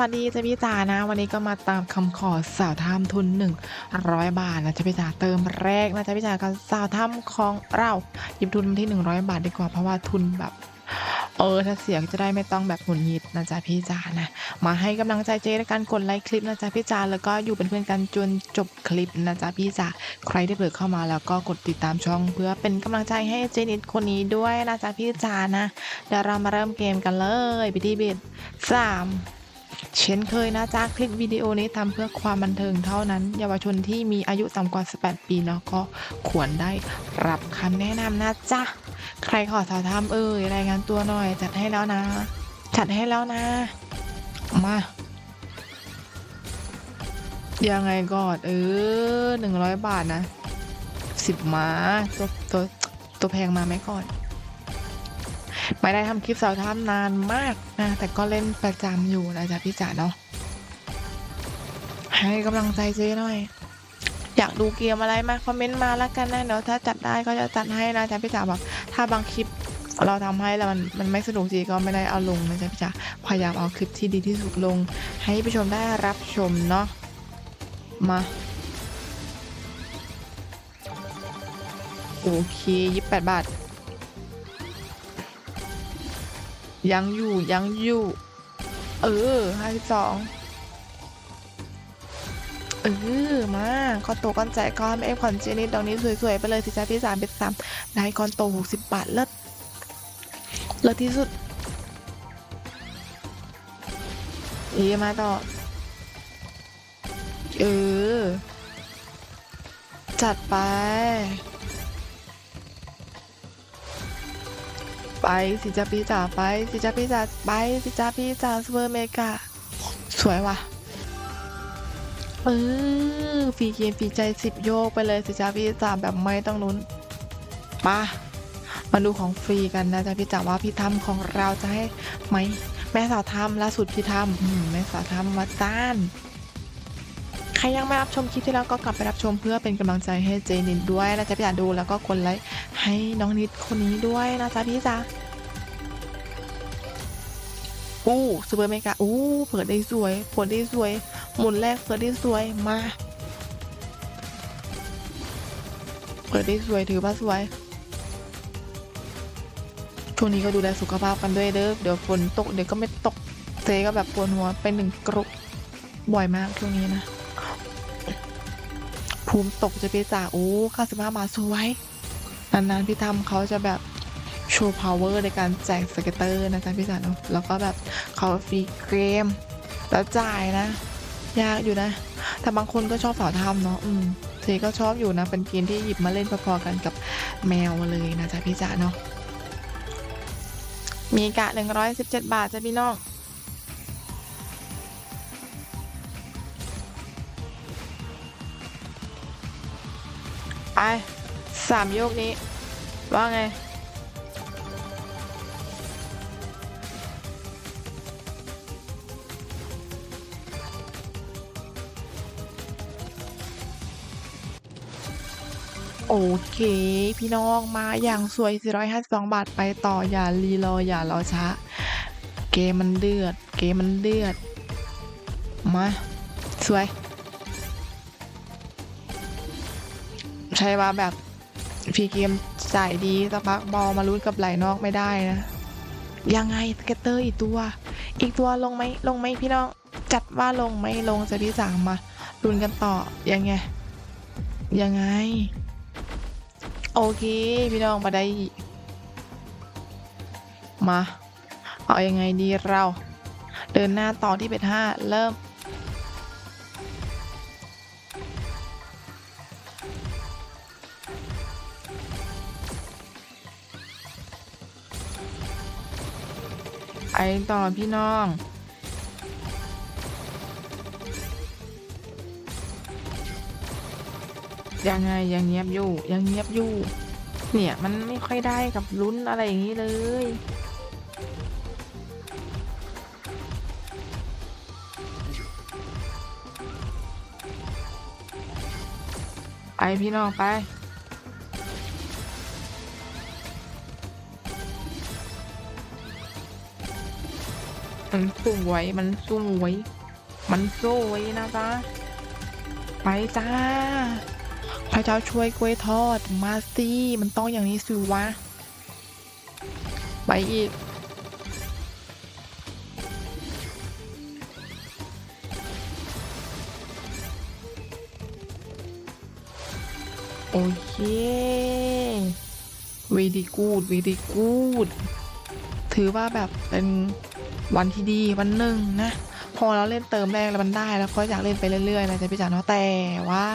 วัสดีเจ้าพี่จ๋านะ วันนี้ก็มาตามคำขอสาวถ้ำทุนหนึ่งร้อยบาทนะเจ้าพี่จ๋าเติมแรกนะเจ้าพี่จ๋ากับสาวถ้ำของเราหยิบทุนมาที่หนึ่งร้อยบาทดีกว่าเพราะว่าทุนแบบเออถ้าเสียงจะได้ไม่ต้องแบบหงุดหงิดนะจ๊ะพี่จ๋านะ มาให้กำลังใจเจ๊ในการกดไลค์คลิปนะจ๊ะพี่จ๋าแล้วก็อยู่เป็นเพื่อนกันจนจบคลิปนะจ๊ะพี่จ๋าใครที่เปิดเข้ามาแล้วก็กดติดตามช่องเพื่อเป็นกำลังใจให้เจนิดคนนี้ด้วยนะจ๊ะพี่จ๋านะเดี๋ยวเรามาเริ่มเกมกันเลยพิธีบิดสาม เช่นเคยนะจ๊ะคลิปวิดีโอนี้ทำเพื่อความบันเทิงเท่านั้น เยาวชนที่มีอายุต่ำกว่า 18 ปีเนาะก็ควรได้รับคำแนะนำนะจ๊ะ ใครขอสาวทำเอ่ยรายงานตัวหน่อย จัดให้แล้วนะ จัดให้แล้วนะ มายังไงก่อนเออหนึ่งร้อยบาทนะสิบม้าตัวตัวตัวแพงมาไหมก่อน ไม่ได้ทำคลิปสาวทำนานมากนะแต่ก็เล่นประจำอยู่นะจ๊ะพี่จ๋าเนาะให้กำลังใจเจ๊หน่อย อยากดูเกมอะไรมาคอมเมนต์มาแล้วกันนะเดี๋ยวถ้าจัดได้ก็จะจัดให้นะจ๊ะพี่จ๋าบอกถ้าบางคลิปเราทำให้แล้วมันมันไม่สนุกจริงก็ไม่ได้เอาลงนะจ๊ะพี่จ๋าพยายามเอาคลิปที่ดีที่สุดลง ให้ผู้ชมได้รับชมเนาะมาโอเคยี่แปดบาท ยังอยู่ยังอยู่ เออห้าสิบสองเออมาก้อนโตก้อนใจก้อนเอฟคอนเจนิดดอกนี้สวยๆไปเลยสิจ้าพี่สามเป็นสามได้ก้อนโตหกสิบบาทเลิศเลิศที่สุดเอมาต่อ เออ จัดไป ไปสิจ้าพี่จ๋าไปสิจ้าพี่จ๋าไปสิจ้าพี่จ๋าซูเปอร์เมกาสวยว่ะเออฟรีเกมฟรีใจสิบโยกไปเลยสิจ้าพี่จ๋าแบบไม่ต้องลุ้นปะมาดูของฟรีกันนะจ๊ะพี่จ๋าว่าพี่ทำของเราจะให้ไหมแม่สาวทำล่าสุดพี่ทำแม่สาวทำมาจ้าน ใครยังไม่รับชมคลิปที่แล้วก็กลับไปรับชมเพื่อเป็นกำลังใจให้เจนิดด้วยนะจ๊ะพี่จ๋าดูแล้วก็กดไลค์ให้น้องนิดคนนี้ด้วยนะจ๊ะพี่จ๋าอู้ซูเปอร์เมกาอู้เปิดได้สวยเปิดได้สวย หมุนแรกเปิดได้สวยมาเปิดได้สวยถือว่าสวยช่วงนี้ก็ดูแลสุขภาพกันด้วยเด้อเดี๋ยวฝนตกเดี๋ยวก็ไม่ตกเจก็แบบปวดหัวไปหนึ่งกรุบบ่อยมากช่วงนี้นะ ภูมิตกจะไปจ่าโอ้ค่าสิบห้าบาทสวย นานๆพี่ทำเขาจะแบบโชว์ power ในการแจกสเกตเตอร์นะจ๊ะพี่จ๋าเนาะแล้วก็แบบเขาฟรีเกม แล้วจ่ายนะ ยากอยู่นะ แต่บางคนก็ชอบสาวทำเนาะอืมเจก็ชอบอยู่นะ เป็นเกมที่หยิบมาเล่นพอๆกันกับแมวเลยนะจ๊ะพี่จ๋าเนาะมีกะหนึ่งร้อยสิบเจ็ดบาทจ้ะพี่น้อง สามโยกนี้ ว่าไง โอเค พี่น้องมาอย่างสวย 452 บาทไปต่ออย่ารีรออย่ารอช้า เกมมันเดือด เกมมันเดือด มา สวย ใช่ว่าแบบฟรีเกมจ่ายดีสักพักบอลมาลุ้นกับไหลนอกไม่ได้นะ ยังไงสเก็ตเตอร์อีกตัว อีกตัวลงไหมลงไหมพี่น้อง จัดว่าลงไหมลงจะที่สามมาลุ้นกันต่อยังไง ยังไง โอเค พี่น้องมาได้ มา เอายังไงดีเรา เดินหน้าต่อที่เป็นห้าเริ่ม ต่อพี่น้องยังไงยังเงียบอยู่ยังเงียบอยู่ เนี่ยมันไม่ค่อยได้กับลุ้นอะไรอย่างนี้เลยไปพี่น้องไป มันสวยมันสวยมันสวยนะจ๊ะ ไปจ้า พระเจ้าช่วยกล้วยทอดมาสิมันต้องอย่างนี้สิวะ ไปอีกโอเควีดีกูดวีดีกูด ถือว่าแบบเป็น วันที่ดีวันหนึ่งนะ พอเราเล่นเติมแรกแล้วมันได้ แล้วก็อยากเล่นไปเรื่อยๆนะจ๊ะพี่จ๋าเนาะแต่ว่า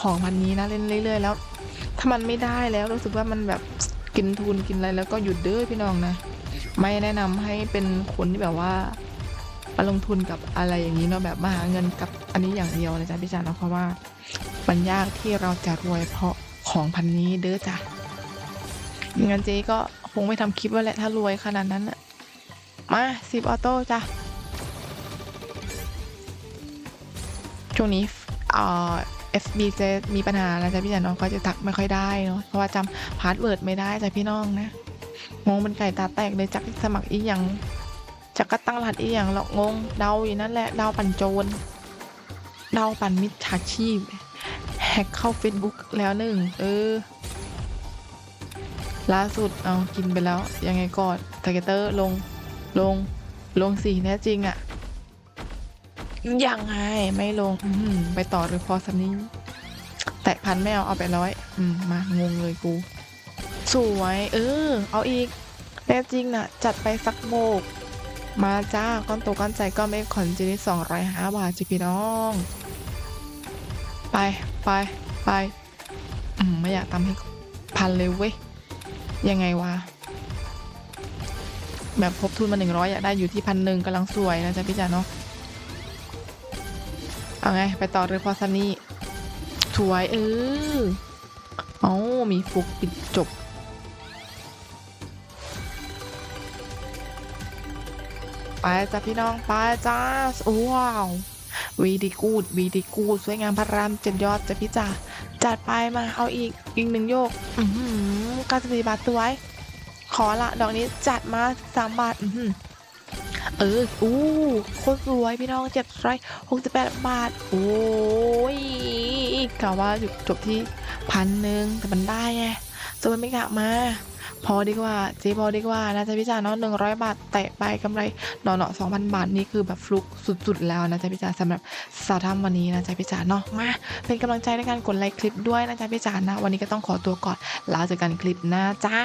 ของพันนี้นะเล่นเรื่อย ๆ แล้ว ถ้ามันไม่ได้แล้วรู้สึกว่ามันแบบกินทุนกินอะไรแล้วก็หยุดเด้อพี่น้องนะ ไม่แนะนำให้เป็นคนที่แบบว่ามาลงทุนกับอะไรอย่างนี้เนาะแบบมาหาเงินกับอันนี้อย่างเดียวนะจ๊ะพี่จ๋าเนาะเพราะว่ามันยากที่เราจะรวยเพราะของพันนี้เด้อจ้ะงั้นเจ๊ก็คงไม่ทำคลิปแล้วแหละถ้ารวยขนาดนั้นอะ มาสิบออโต้จ้ะ ช่วงนี้เอ่อ FB จะมีปัญหาแล้วจ้ะพี่จ๋าเนาะก็จะทักไม่ค่อยได้เนาะเพราะว่าจำพาสเวิร์ดไม่ได้จ้ะพี่น้องนะงงเป็นไก่ตาแตกเลยจักสมัครอีหยังจักก็ตั้งรหัสอีหยังหรอกงงเดาอยู่นั่นแหละเดาปั่นโจรเดาปั่นมิจฉาชีพแฮกเข้า Facebook แล้วหนึ่งเออล่าสุดเอากินไปแล้วยังไงก่อนทเกเตอร์ลง ลง ลงสีแน่จริงอะยังไง ไม่ลงอืมไปต่อหรือพอสำนี้ แตะพันไม่เอา เอาไปร้อย อืม มางงเลยกู สวย เออ เอาอีกแน่จริงน่ะ จัดไปสักโบก มาจ้า ก้อนโตก้อนใจก็ไม่ขอนจินิสองร้อยห้าบาทจิพี่น้อง ไปไปไป อืม ไม่อยากทำให้พันเลยเว้ย ยังไงวะ แบบพบทุนมาหนึ่งร้อยอยากได้อยู่ที่พันหนึ่งกำลังสวยนะจ๊ะพี่จ๋าเนาะเอาไง ไปต่อเรือพอซันนี่สวยเออเอ้ามีฟุกปิดจบไปจ้ะพี่น้องไปจ้าว้าววีดีกูดวีดีกูดสวยงามพระรามเจ็ดยอดจ้ะพี่จ๋าจัดไปมาเอาอีกอีกหนึ่งโยก อือหือเก้าสิบสี่บาทสวย ขอละดอกนี้จัดมาสามบาทอือหือเอออู้โคตรวยพี่น้องเจ็ดร้อยหกสิบแปดบาท โอ้ยกะว่าจบจบที่พันหนึ่งแต่มันได้ไงจะมันไม่กะมา พอดีกว่าเจ๊พอดีกว่านะจ๊ะพี่จ๋าเนาะหนึ่งร้อยบาทแตะไปกำไรหน่อเนาะสองพันบาทนี่คือแบบฟลุกสุดๆแล้วนะจ๊ะพี่จ๋าสำหรับสาวทำวันนี้นะจ๊ะพี่จ๋าเนาะมา เป็นกำลังใจในการกดไลค์คลิปด้วยนะจ๊ะพี่จ๋านะ วันนี้ก็ต้องขอตัวก่อนแล้วเจอกันคลิปหน้าจ้า